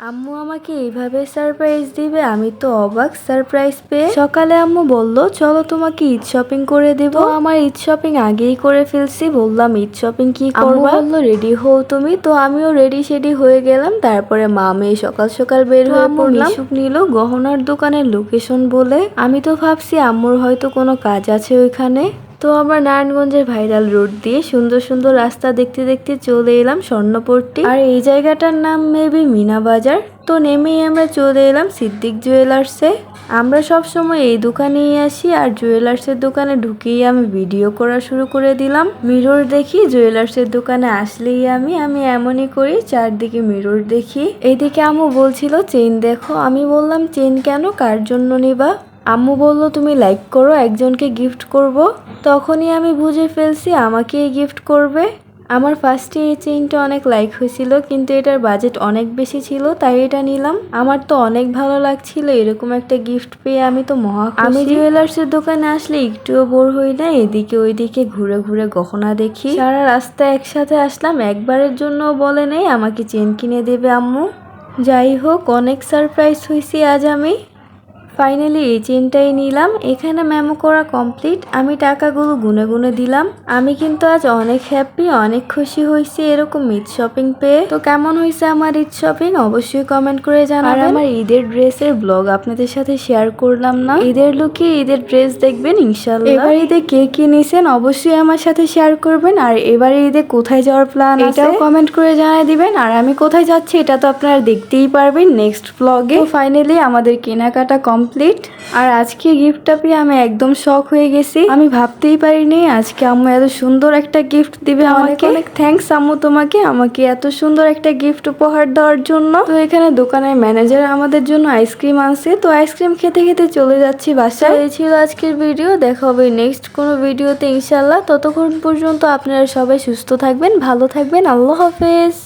আম্মু আমাকে এইভাবে সারপ্রাইজ দিবে আমি তো অবাক সারপ্রাইজ পেয়ে। সকালে আম্মু বলল চলো তোমাকে ঈদ শপিং করে দেব। আমার ঈদ শপিং আগেই করে ফেলছি বললাম ঈদ শপিং কি করব? বলল রেডি হও তুমি। তো আমিও রেডি শেডি হয়ে গেলাম তারপরে মা মেয়ে সকাল সকাল বের হয়ে পড়লাম। নিল গহনার দোকানের লোকেশন বলে। আমি তো ভাবছি আম্মুর হয়তো কোনো কাজ আছে ওইখানে। তো আমরা নারায়ণগঞ্জের ভাইরাল রোড দিয়ে সুন্দর সুন্দর রাস্তা দেখতে দেখতে চলে এলাম স্বর্ণপট্টি। আর এই জায়গাটার নাম মেবি মিনা বাজার। তো নেমেই আমরা চলে এলাম সিদ্দিক জুয়েলার্সে আমরা সব সময় এই দোকানেই আসি আর জুয়েলার্সের দোকানে ঢুকেই আমি ভিডিও করা শুরু করে দিলাম। মিরর দেখি জুয়েলার্সের দোকানে আসলেই আমি আমি এমনই করি, চারদিকে মিরর দেখি। এইদিকে আম্মু বলছিল চেন দেখো। আমি বললাম চেন কেন? কার জন্য নিবা? আম্মু বলল, তুমি লাইক করো, একজনকে গিফট করব। তখনই আমি বুঝে ফেলছি আমাকেই গিফট করবে। আমার ফার্স্টে এই চেইনটা অনেক লাইক হয়েছিল, কিন্তু এটার বাজেট অনেক বেশি ছিল, তাই এটা নিলাম। আমার তো অনেক ভালো লাগছিল, এরকম একটা গিফট পেয়ে আমি তো মহা আমি জুয়েলার্সের দোকানে আসলে একটুও বোর হই না, এদিকে ওইদিকে ঘুরে ঘুরে গহনা দেখি। সারা রাস্তা একসাথে আসলাম, একবারের জন্য বলে নেই, আমাকে চেন কিনে দেবে আম্মু। যাই হোক, অনেক সারপ্রাইজ হয়েছি আজ আমি। ফাইনালি এই চেনটাই নিলাম। এখানে মেমো করা কমপ্লিট আমি টাকাগুলো গুনে গুনে দিলাম। আমি কিন্তু আজ অনেক হ্যাপি অনেক খুশি হয়েছি এরকম ঈদ শপিং পেয়ে। তো কেমন হয়েছে আমার ঈদ শপিং অবশ্যই কমেন্ট করে জানাবেন। আর আমার ঈদের ড্রেসের ব্লগ আপনাদের সাথে শেয়ার করলাম না। ঈদের লুকে ঈদের ড্রেস দেখবেন ইনশাল্লাহ এবার ঈদে কে কি নিছেন অবশ্যই আমার সাথে শেয়ার করবেন। আর এবার ঈদে কোথায় যাওয়ার প্ল্যান এটাও কমেন্ট করে জানাই দিবেন। আর আমি কোথায় যাচ্ছি এটা তো আপনারা দেখতেই পারবেন নেক্সট ব্লগে ফাইনালি আমাদের কেনাকাটা কমপ্লিট আর আজকে গিফটটা পেয়ে আমি একদম শখ হয়ে গেছি। আমি ভাবতেই পারিনি আজকে আম্মু এত সুন্দর একটা গিফট দিবে আমাকে। অনেক থ্যাঙ্কস আম্মু তোমাকে আমাকে এত সুন্দর একটা গিফট উপহার দেওয়ার জন্য। তো এখানে দোকানের ম্যানেজার আমাদের জন্য আইসক্রিম আনছে। তো আইসক্রিম খেতে খেতে চলে যাচ্ছি বাসায়। এই ছিল আজকের ভিডিও দেখা হবে নেক্সট কোনো ভিডিওতে ইনশাল্লাহ ততক্ষণ পর্যন্ত আপনারা সবাই সুস্থ থাকবেন ভালো থাকবেন। আল্লাহ হাফেজ।